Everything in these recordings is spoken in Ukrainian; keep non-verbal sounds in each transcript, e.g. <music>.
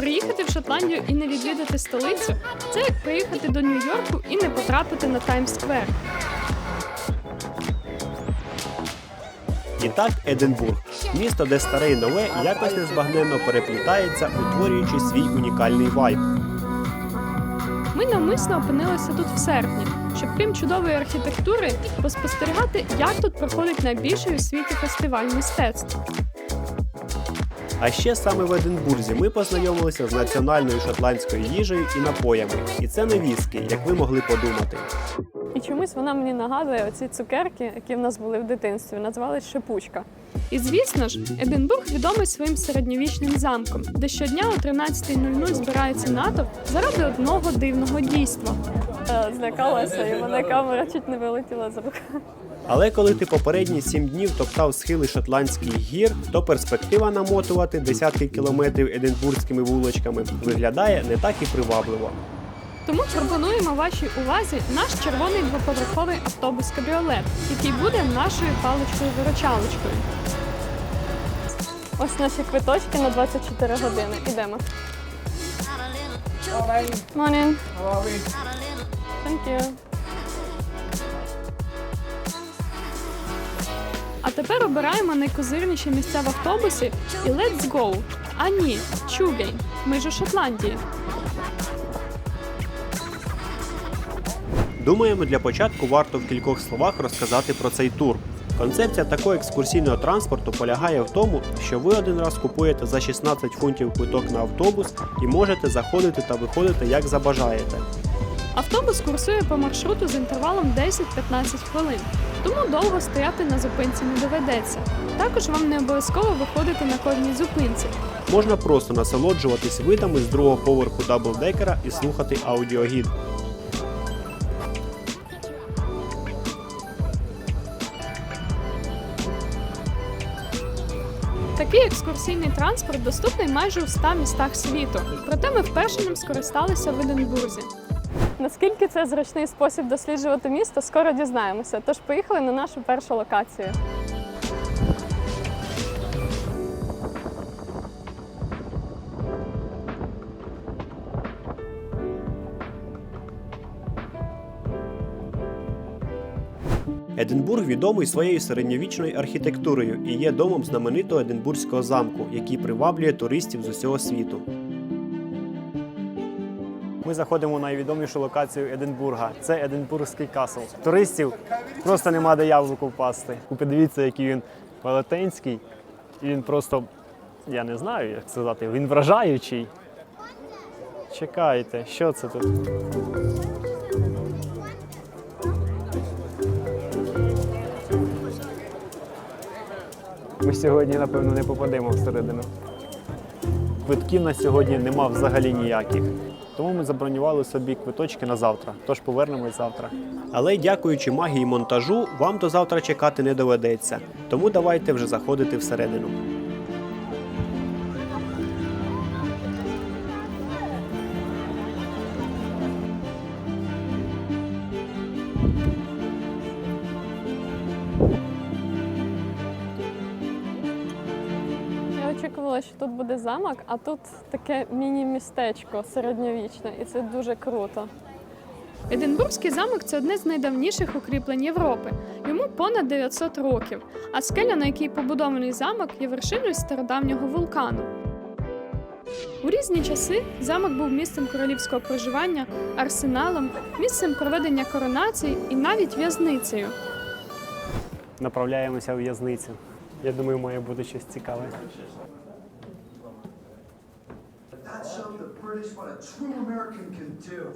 Приїхати в Шотландію і не відвідати столицю це як приїхати до Нью-Йорку і не потрапити на Таймс-сквер. І так Единбург місто, де старе і нове якось незбагненно переплітається, утворюючи свій унікальний вайб. Ми навмисно опинилися тут в серпні, щоб крім чудової архітектури поспостерігати, як тут проходить найбільший у світі фестиваль мистецтв. А ще саме в Единбурзі ми познайомилися з національною шотландською їжею і напоями. І це не віскі, як ви могли подумати. І чомусь вона мені нагадує оці цукерки, які в нас були в дитинстві, називались шипучка. І звісно ж, Единбург відомий своїм середньовічним замком, де щодня о 13.00 збирається натовп заради одного дивного дійства. Е, Злякалася, і мене камера чуть не вилетіла з рук. Але коли ти попередні сім днів топтав схили шотландських гір, то перспектива намотувати десятки кілометрів единбурзькими вуличками виглядає не так і привабливо. Тому пропонуємо вашій увазі наш червоний двоповерховий автобус кабріолет, який буде нашою паличкою-виручалочкою. Ось наші квиточки на 24 години. Ідемо. Morning. Thank you. Тепер обираємо найкозирніші місця в автобусі і let's go. А ні, Чугейн. Ми ж у Шотландії. Думаємо, для початку варто в кількох словах розказати про цей тур. Концепція такого екскурсійного транспорту полягає в тому, що ви один раз купуєте за 16 фунтів квиток на автобус і можете заходити та виходити як забажаєте. Автобус курсує по маршруту з інтервалом 10-15 хвилин, тому довго стояти на зупинці не доведеться. Також вам не обов'язково виходити на кожній зупинці. Можна просто насолоджуватись видами з другого поверху даблдекера і слухати аудіогід. Такий екскурсійний транспорт доступний майже у 100 містах світу. Проте ми вперше ним скористалися в Единбурзі. Наскільки це зручний спосіб досліджувати місто, скоро дізнаємося. Тож поїхали на нашу першу локацію. Единбург відомий своєю середньовічною архітектурою і є домом знаменитого Единбурзького замку, який приваблює туристів з усього світу. Ми заходимо на найвідомішу локацію Единбурга. Це Единбурзький касл. Туристів просто нема де яблуку впасти. Подивіться, який він велетенський. І він просто, я не знаю, як сказати, він вражаючий. Чекайте, що це тут? Ми сьогодні, напевно, не попадемо всередину. Квитків на сьогодні нема взагалі ніяких. Тому ми забронювали собі квиточки на завтра, тож повернемось завтра. Але дякуючи магії монтажу, вам до завтра чекати не доведеться. Тому давайте вже заходити всередину. Очікувала, що тут буде замок, а тут таке міні-містечко середньовічне, і це дуже круто. Единбурзький замок це одне з найдавніших укріплень Європи. Йому понад 900 років, а скеля, на якій побудований замок, є вершиною стародавнього вулкану. У різні часи замок був місцем королівського проживання, арсеналом, місцем проведення коронацій і навіть в'язницею. Направляємося в в'язницю. Я думаю, має бути щось цікаве. British what a true American can do.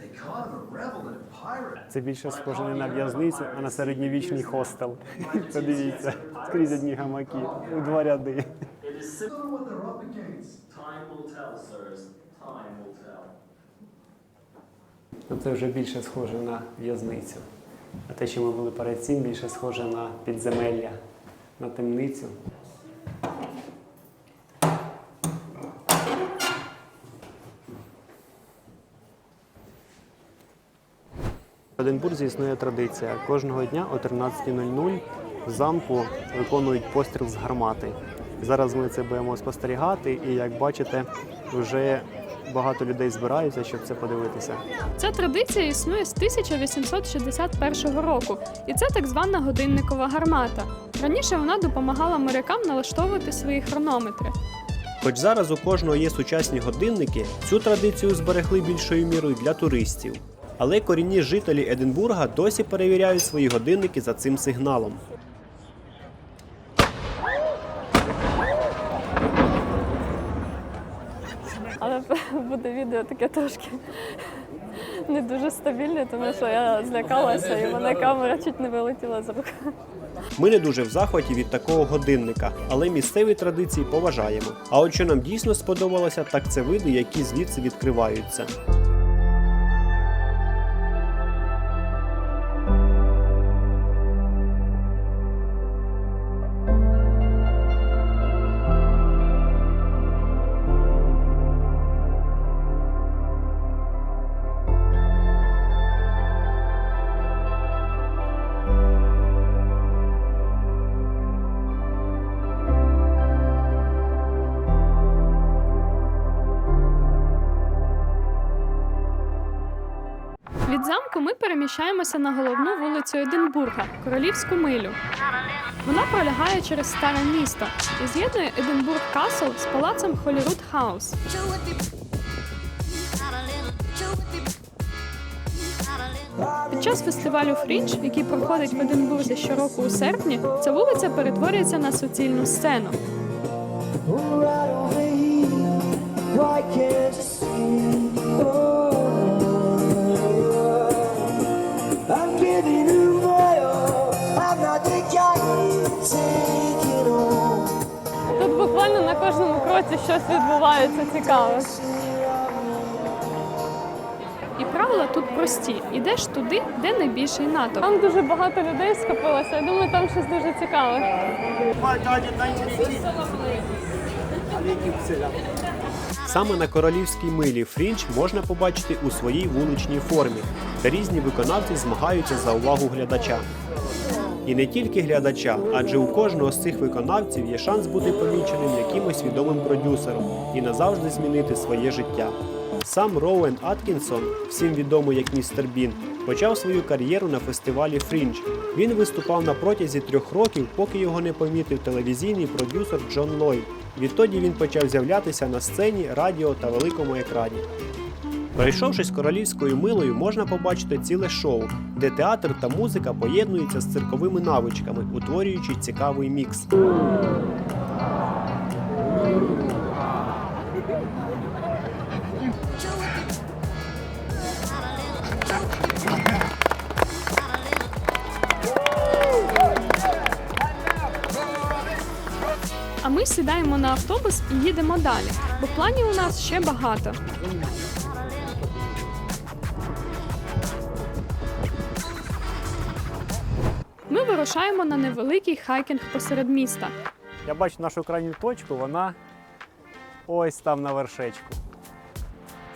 They caught him a rebel and a pirate. Це більше схоже не на в'язницю, а на середньовічний хостел. <laughs> Подивіться, скрізь одні гамаки у два ряди. Ну, Це вже більше схоже на в'язницю. А те, що ми були перед цим, більше схоже на підземелля, на темницю. В Единбурзі існує традиція. Кожного дня о 13.00 в замку виконують постріл з гармати. Зараз ми це будемо спостерігати, і як бачите, вже багато людей збираються, щоб це подивитися. Ця традиція існує з 1861 року, і це так звана годинникова гармата. Раніше вона допомагала морякам налаштовувати свої хронометри. Хоч зараз у кожного є сучасні годинники, цю традицію зберегли більшою мірою для туристів. Але корінні жителі Единбурга досі перевіряють свої годинники за цим сигналом. Але <laughs> буде відео таке трошки не дуже стабільне, тому що я злякалася і мене камера чуть не вилетіла з рук. Ми не дуже в захваті від такого годинника, але місцеві традиції поважаємо. А от що нам дійсно сподобалося, так це види, які звідси відкриваються. Замку ми переміщаємося на головну вулицю Единбурга Королівську милю. Вона пролягає через старе місто і з'єднує Единбург Касл з палацем Холіруд Хаус. Під час фестивалю Фрінч, який проходить в Единбурзі щороку у серпні, ця вулиця перетворюється на суцільну сцену. Why can't you see? Oh, кожному кроці щось відбувається цікаве. І правила тут прості: ідеш туди, де найбільший натовп. Там дуже багато людей скопилося. Я думаю, там щось дуже цікаве. Саме на королівській милі Фрінч можна побачити у своїй вуличній формі, де різні виконавці змагаються за увагу глядача. І не тільки глядача, адже у кожного з цих виконавців є шанс бути поміченим якимось відомим продюсером і назавжди змінити своє життя. Сам Роуен Аткінсон, всім відомий як містер Бін, почав свою кар'єру на фестивалі Фрінч. Він виступав на протязі трьох років, поки його не помітив телевізійний продюсер Джон Ллойд. Відтоді він почав з'являтися на сцені, радіо та великому екрані. Пройшовшись королівською милою, можна побачити ціле шоу, де театр та музика поєднуються з цирковими навичками, утворюючи цікавий мікс. А ми сідаємо на автобус і їдемо далі, бо планів у нас ще багато. Вирушаємо на невеликий хайкінг посеред міста. Я бачу нашу крайню точку, вона ось там на вершечку.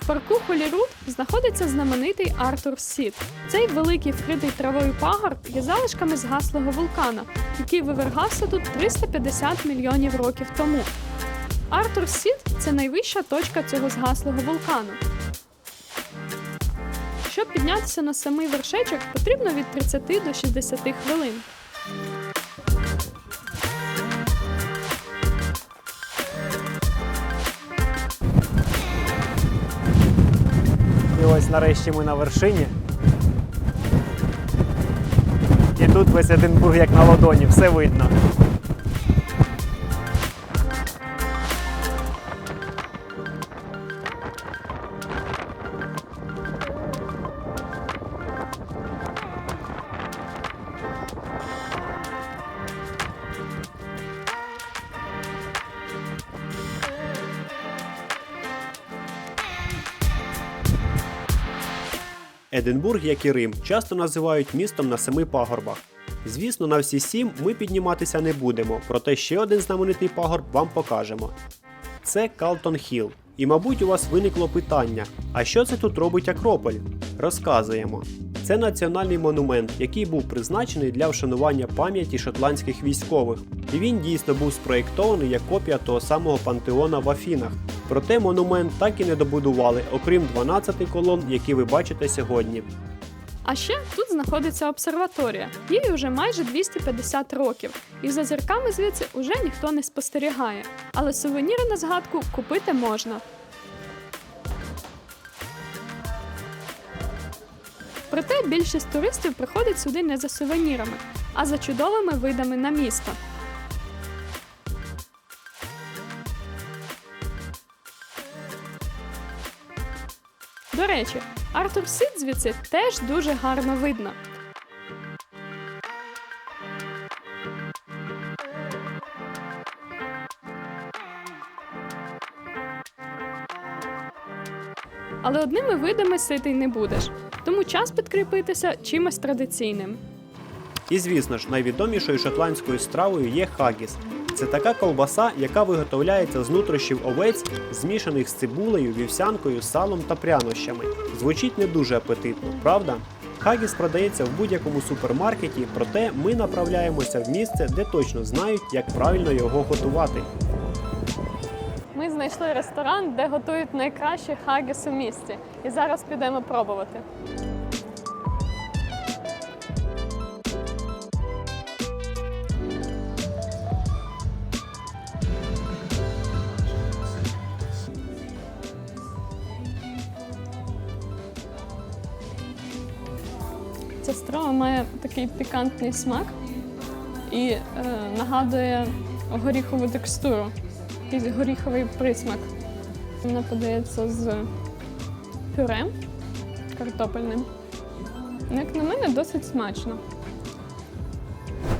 В парку Холіруд знаходиться знаменитий Артур Сіт. Цей великий вкритий травою пагорб є залишками згаслого вулкана, який вивергався тут 350 мільйонів років тому. Артур Сіт це найвища точка цього згаслого вулкану. Щоб піднятися на самий вершечок, потрібно від 30 до 60 хвилин. І ось нарешті ми на вершині. І тут весь Единбург як на ладоні, все видно. Единбург, як і Рим, часто називають містом на семи пагорбах. Звісно, на всі сім ми підніматися не будемо, проте ще один знаменитий пагорб вам покажемо. Це Калтон Хіл. І, мабуть, у вас виникло питання: а що це тут робить Акрополь? Розказуємо. Це національний монумент, який був призначений для вшанування пам'яті шотландських військових. І він дійсно був спроєктований як копія того самого пантеона в Афінах. Проте монумент так і не добудували, окрім 12 колон, які ви бачите сьогодні. А ще тут знаходиться обсерваторія. Їй уже майже 250 років, і за зірками звідси уже ніхто не спостерігає. Але сувеніри на згадку купити можна. Проте більшість туристів приходить сюди не за сувенірами, а за чудовими видами на місто. До речі, Артур Сид звідси теж дуже гарно видно. Але одними видами ситий не будеш, тому час підкріпитися чимось традиційним. І звісно ж, найвідомішою шотландською стравою є хагіс. Це така ковбаса, яка виготовляється з нутрощів овець, змішаних з цибулею, вівсянкою, салом та прянощами. Звучить не дуже апетитно, правда? Хагіс продається в будь-якому супермаркеті, проте ми направляємося в місце, де точно знають, як правильно його готувати. Ми знайшли ресторан, де готують найкращий хагіс у місті. І зараз підемо пробувати. Ця страва має такий пікантний смак і е, нагадує горіхову текстуру, якийсь горіховий присмак. Вона подається з пюре картопельним. Як на мене, досить смачно.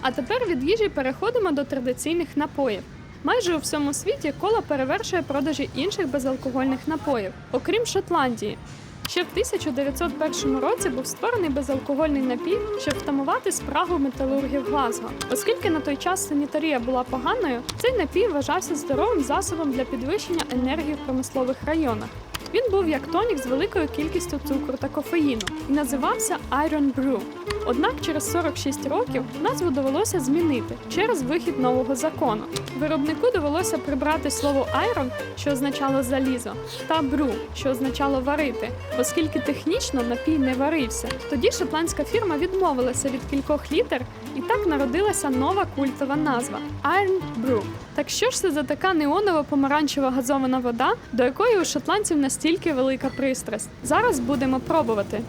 А тепер від їжі переходимо до традиційних напоїв. Майже у всьому світі кола перевершує продажі інших безалкогольних напоїв, окрім Шотландії. Ще в 1901 році був створений безалкогольний напій, щоб втамувати спрагу металургів Глазго. Оскільки на той час санітарія була поганою, цей напій вважався здоровим засобом для підвищення енергії в промислових районах. Він був як тонік з великою кількістю цукру та кофеїну і називався Iron Brew. Однак через 46 років назву довелося змінити через вихід нового закону. Виробнику довелося прибрати слово iron, що означало залізо, та brew, що означало варити, оскільки технічно напій не варився. Тоді шотландська фірма відмовилася від кількох літер, і так народилася нова культова назва Iron Brew. Так що ж це за така неонова помаранчева газована вода, до якої у шотландців настільки велика пристрасть? Зараз будемо пробувати.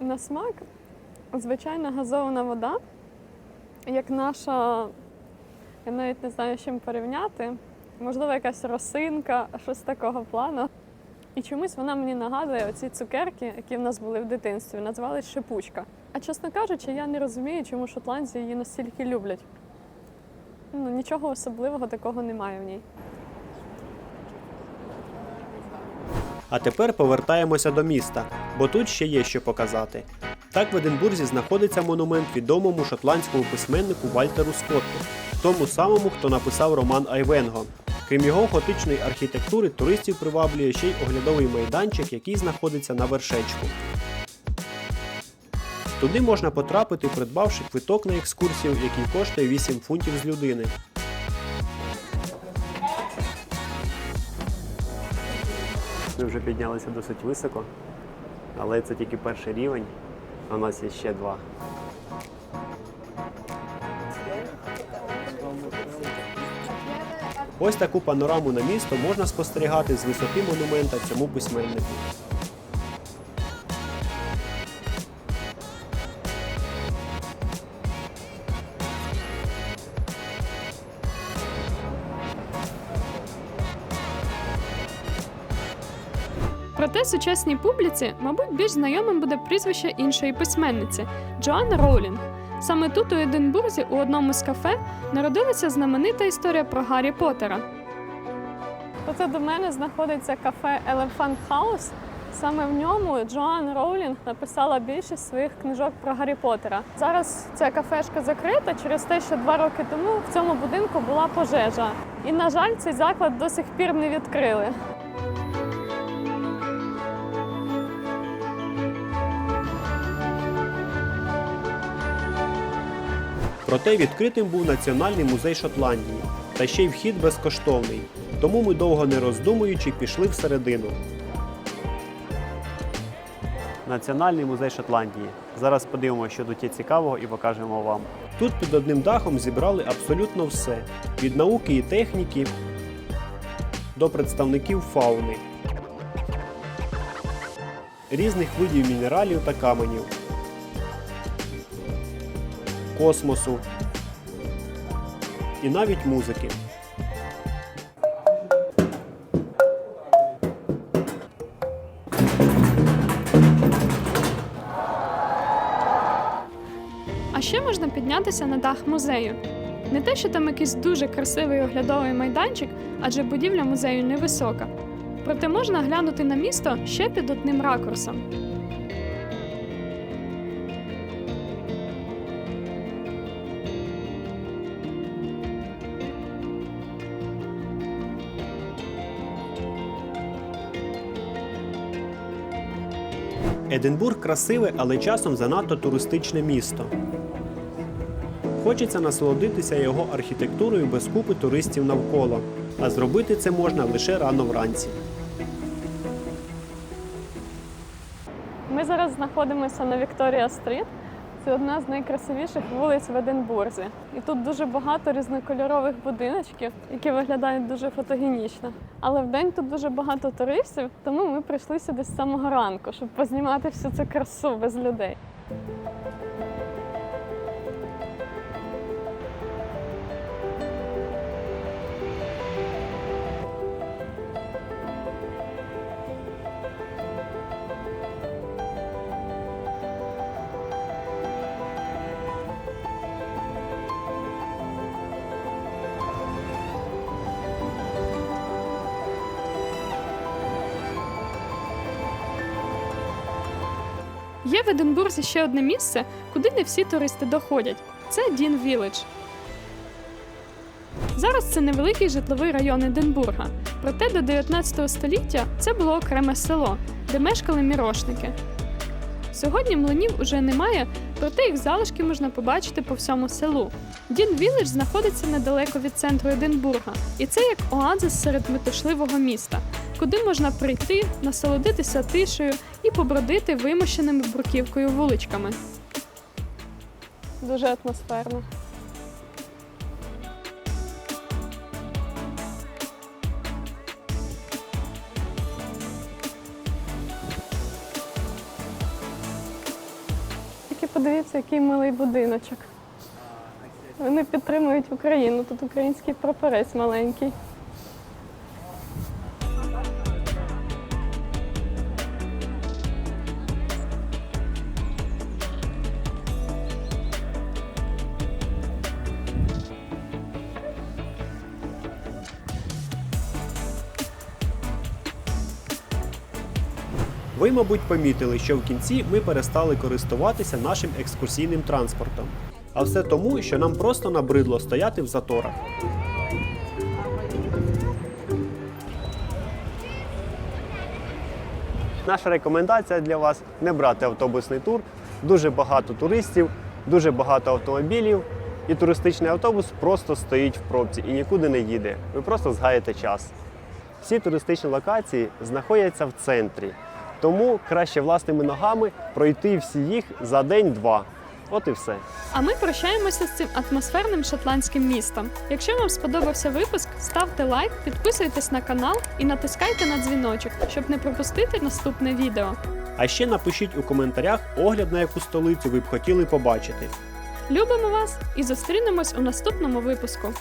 На смак звичайна газована вода, як наша, я навіть не знаю, з чим порівняти. Можливо, якась росинка, щось такого плану. І чомусь вона мені нагадує оці цукерки, які в нас були в дитинстві, називались шипучка. А чесно кажучи, я не розумію, чому шотландці її настільки люблять. Ну, нічого особливого такого немає в ній. А тепер повертаємося до міста, бо тут ще є що показати. Так в Единбурзі знаходиться монумент відомому шотландському письменнику Вальтеру Скотту, тому самому, хто написав роман Айвенго. Крім його готичної архітектури, туристів приваблює ще й оглядовий майданчик, який знаходиться на вершечку. Туди можна потрапити, придбавши квиток на екскурсію, який коштує 8 фунтів з людини. Ми вже піднялися досить високо, але це тільки перший рівень, а у нас є ще два. Ось таку панораму на місто можна спостерігати з висоти монумента цьому письменнику. Проте сучасній публіці, мабуть, більш знайомим буде прізвище іншої письменниці Джоанна Роулінг. Саме тут, у Единбурзі, у одному з кафе, народилася знаменита історія про Гаррі Поттера. Оце до мене знаходиться кафе Elephant House. Саме в ньому Джоан Роулінг написала більшість своїх книжок про Гаррі Поттера. Зараз ця кафешка закрита через те, що два роки тому в цьому будинку була пожежа. І, на жаль, цей заклад до сих пір не відкрили. Проте відкритим був Національний музей Шотландії, та ще й вхід безкоштовний. Тому ми довго не роздумуючи пішли всередину. Національний музей Шотландії. Зараз подивимося, що тут є цікавого, і покажемо вам. Тут під одним дахом зібрали абсолютно все: від науки і техніки до представників фауни, різних видів мінералів та каменів, космосу і навіть музики. А ще можна піднятися на дах музею. Не те, що там якийсь дуже красивий оглядовий майданчик, адже будівля музею невисока. Проте можна глянути на місто ще під одним ракурсом. Единбург красиве, але часом занадто туристичне місто. Хочеться насолодитися його архітектурою без купи туристів навколо, а зробити це можна лише рано вранці. Ми зараз знаходимося на Вікторія Стріт. Це одна з найкрасивіших вулиць в Единбурзі. І тут дуже багато різнокольорових будиночків, які виглядають дуже фотогенічно. Але вдень тут дуже багато туристів, тому ми прийшли сюди з самого ранку, щоб познімати всю цю красу без людей. Є в Единбурзі ще одне місце, куди не всі туристи доходять. Це Дін Вілледж. Зараз це невеликий житловий район Единбурга. Проте до 19 століття це було окреме село, де мешкали мірошники. Сьогодні млинів уже немає, проте їх залишки можна побачити по всьому селу. Дін Вілледж знаходиться недалеко від центру Единбурга, і це як оазис серед метушливого міста, куди можна прийти, насолодитися тишею і побродити вимощеними бруківкою вуличками. Дуже атмосферно. Тільки подивіться, який милий будиночок. Вони підтримують Україну. Тут український прапорець маленький. Ви, мабуть, помітили, що в кінці ми перестали користуватися нашим екскурсійним транспортом. А все тому, що нам просто набридло стояти в заторах. Наша рекомендація для вас не брати автобусний тур. Дуже багато туристів, дуже багато автомобілів, і туристичний автобус просто стоїть в пробці і нікуди не їде. Ви просто згаєте час. Всі туристичні локації знаходяться в центрі, тому краще власними ногами пройти всі їх за день-два. От і все. А ми прощаємося з цим атмосферним шотландським містом. Якщо вам сподобався випуск, ставте лайк, підписуйтесь на канал і натискайте на дзвіночок, щоб не пропустити наступне відео. А ще напишіть у коментарях огляд на яку столицю ви б хотіли побачити. Любимо вас і зустрінемось у наступному випуску.